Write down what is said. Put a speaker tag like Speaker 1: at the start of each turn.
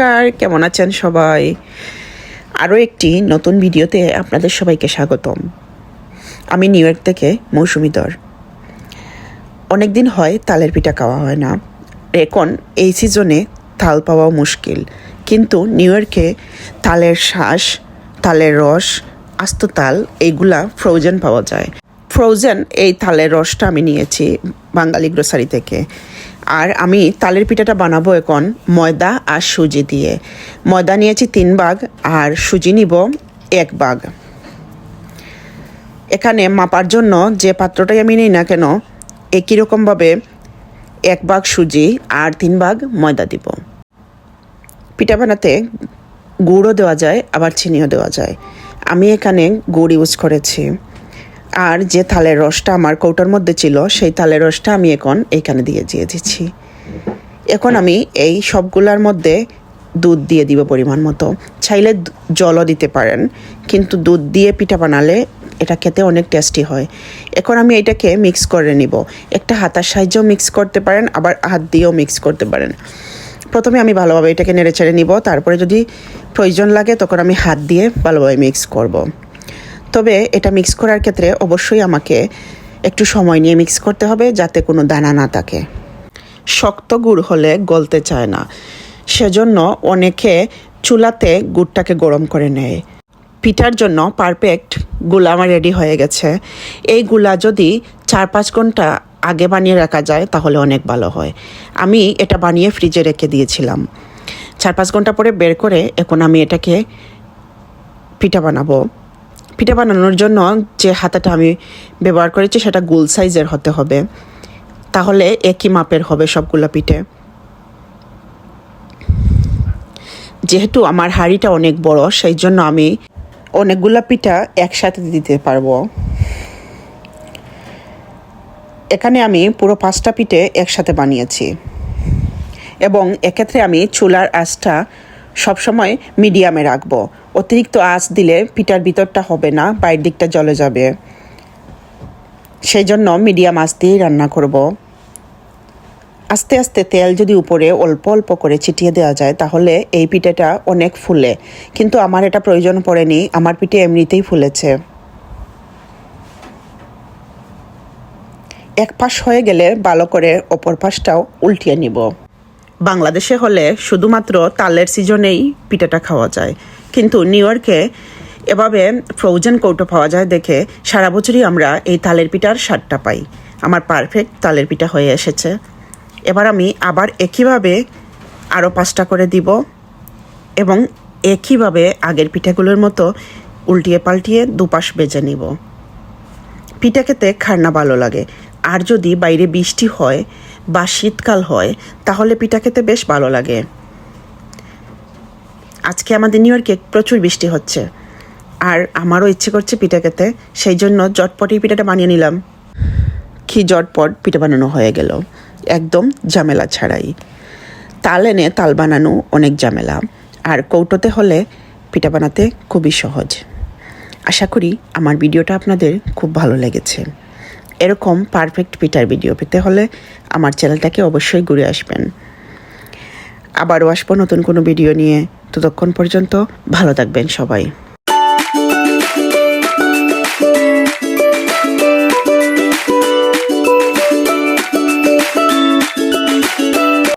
Speaker 1: নমস্কার, কেমন আছেন সবাই? আরও একটি নতুন ভিডিওতে আপনাদের সবাইকে স্বাগতম। আমি নিউ ইয়র্ক থেকে মৌসুমি দর। অনেক দিন হয় তালের পিঠা খাওয়া হয় না। এখন এই সিজনে তাল পাওয়াও মুশকিল। কিন্তু নিউ ইয়র্কে তালের শ্বাস তালের রস, আস্ত তাল, এইগুলা ফ্রোজেন পাওয়া যায়। ফ্রোজেন এই তালের রসটা আমি নিয়েছি বাঙালি গ্রোসারি থেকে। আর আমি তালের পিঠাটা বানাবো এখন, ময়দা আর সুজি দিয়ে। ময়দা নিয়েছি তিন ভাগ আর সুজি নিব এক ভাগ। এখানে মাপার জন্য যে পাত্রটাই আমি নিই না কেন, একই রকমভাবে এক ভাগ সুজি আর তিন ভাগ ময়দা দিব। পিঠা বানাতে গুড়ও দেওয়া যায়, আবার চিনিও দেওয়া যায়। আমি এখানে গুড় ইউজ করেছি। আর যে থালের রসটা আমার কৌটার মধ্যে ছিল, সেই থালের রসটা আমি এখন এইখানে দিয়ে দিয়ে দিচ্ছি। এখন আমি এই সবগুলার মধ্যে দুধ দিয়ে দিব পরিমাণ মতো। চাইলে জলও দিতে পারেন, কিন্তু দুধ দিয়ে পিঠা বানালে এটা খেতে অনেক টেস্টি হয়। এখন আমি এটাকে মিক্স করে নিব। একটা হাতার সাহায্যেও মিক্স করতে পারেন, আবার হাত দিয়েও মিক্স করতে পারেন। প্রথমে আমি ভালোভাবে এটাকে নেড়ে চেড়ে নিব, তারপরে যদি প্রয়োজন লাগে তখন আমি হাত দিয়ে ভালোভাবে মিক্স করব। তবে এটা মিক্স করার ক্ষেত্রে অবশ্যই আমাকে একটু সময় নিয়ে মিক্স করতে হবে যাতে কোনো দানা না থাকে। শক্ত গুড় হলে গলতে চায় না। সেজন্য অনেকে চুলাতে গুড়টাকে গরম করে নেয়। পিঠার জন্য পারফেক্টগুলা আমার রেডি হয়ে গেছে। এই গুলা যদি চার পাঁচ ঘণ্টা আগে বানিয়ে রাখা যায় তাহলে অনেক ভালো হয়। আমি এটা বানিয়ে ফ্রিজে রেখে দিয়েছিলাম। চার পাঁচ ঘণ্টা পরে বের করে এখন আমি এটাকে পিঠা বানাবো। পিঠা বানানোর জন্য যে হাতাটা আমি ব্যবহার করেছি সেটা গোল সাইজের হতে হবে। তাহলে একই মাপের হবে সবগুলো পিঠে। যেহেতু আমার হাঁড়িটা অনেক বড় সেই জন্য আমি অনেকগুলো পিঠা একসাথে দিতে পারব। এখানে আমি পুরো পাঁচটা পিঠে একসাথে বানিয়েছি। এবং এক্ষেত্রে আমি চুলার আঁচটা সবসময় মিডিয়ামে রাখব। অতিরিক্ত আঁচ দিলে পিঠার ভিতরটা হবে না বাইরের দিকটা জ্বলে যাবে। সেই জন্য মিডিয়াম আঁচ দিয়েই রান্না করব। আস্তে আস্তে তেল যদি উপরে অল্প অল্প করে ছিটিয়ে দেওয়া যায়, তাহলে এই পিঠেটা অনেক ফুলে। কিন্তু আমার এটা প্রয়োজন পড়েনি, আমার পিঠে এমনিতেই ফুলেছে। এক পাশ হয়ে গেলে ভালো করে অপর পাশটাও উল্টিয়ে নিব। বাংলাদেশে হলে শুধুমাত্র তালের সিজনেই পিঠাটা খাওয়া যায়। কিন্তু নিউ ইয়র্কে এভাবে ফ্রোজেন কৌটো পাওয়া যায় দেখে সারা বছরই আমরা এই তালের পিঠার স্বাদটা পাই। আমার পারফেক্ট তালের পিঠা হয়ে এসেছে। এবার আমি আবার একইভাবে আরও পাঁচটা করে দিব এবং একইভাবে আগের পিঠাগুলোর মতো উল্টিয়ে পাল্টিয়ে দুপাশ বেজে নিব। পিঠা খেতে খান্না ভালো লাগে। আর যদি বাইরে বৃষ্টি হয় বা শীতকাল হয়, তাহলে পিঠা খেতে বেশ ভালো লাগে। আজকে আমাদের নিউ ইয়র্কে প্রচুর বৃষ্টি হচ্ছে। আর আমারও ইচ্ছে করছে পিঠা খেতে, সেই জন্য জটপটি পিঠাটা বানিয়ে নিলাম। কি জটপট পিঠা বানানো হয়ে গেল। একদম ঝামেলা ছাড়াই। তাল এনে তাল বানানো অনেক ঝামেলা। আর কৌটোতে হলে পিঠা বানাতে খুবই সহজ। আশা করি আমার ভিডিওটা আপনাদের খুব ভালো লেগেছে। এরকম পারফেক্ট পিঠার ভিডিও পেতে হলে আমার চ্যানেলটাকে অবশ্যই ঘুরে আসবেন। আবারও আসব নতুন কোনো ভিডিও নিয়ে। ততক্ষণ পর্যন্ত ভালো থাকবেন সবাই।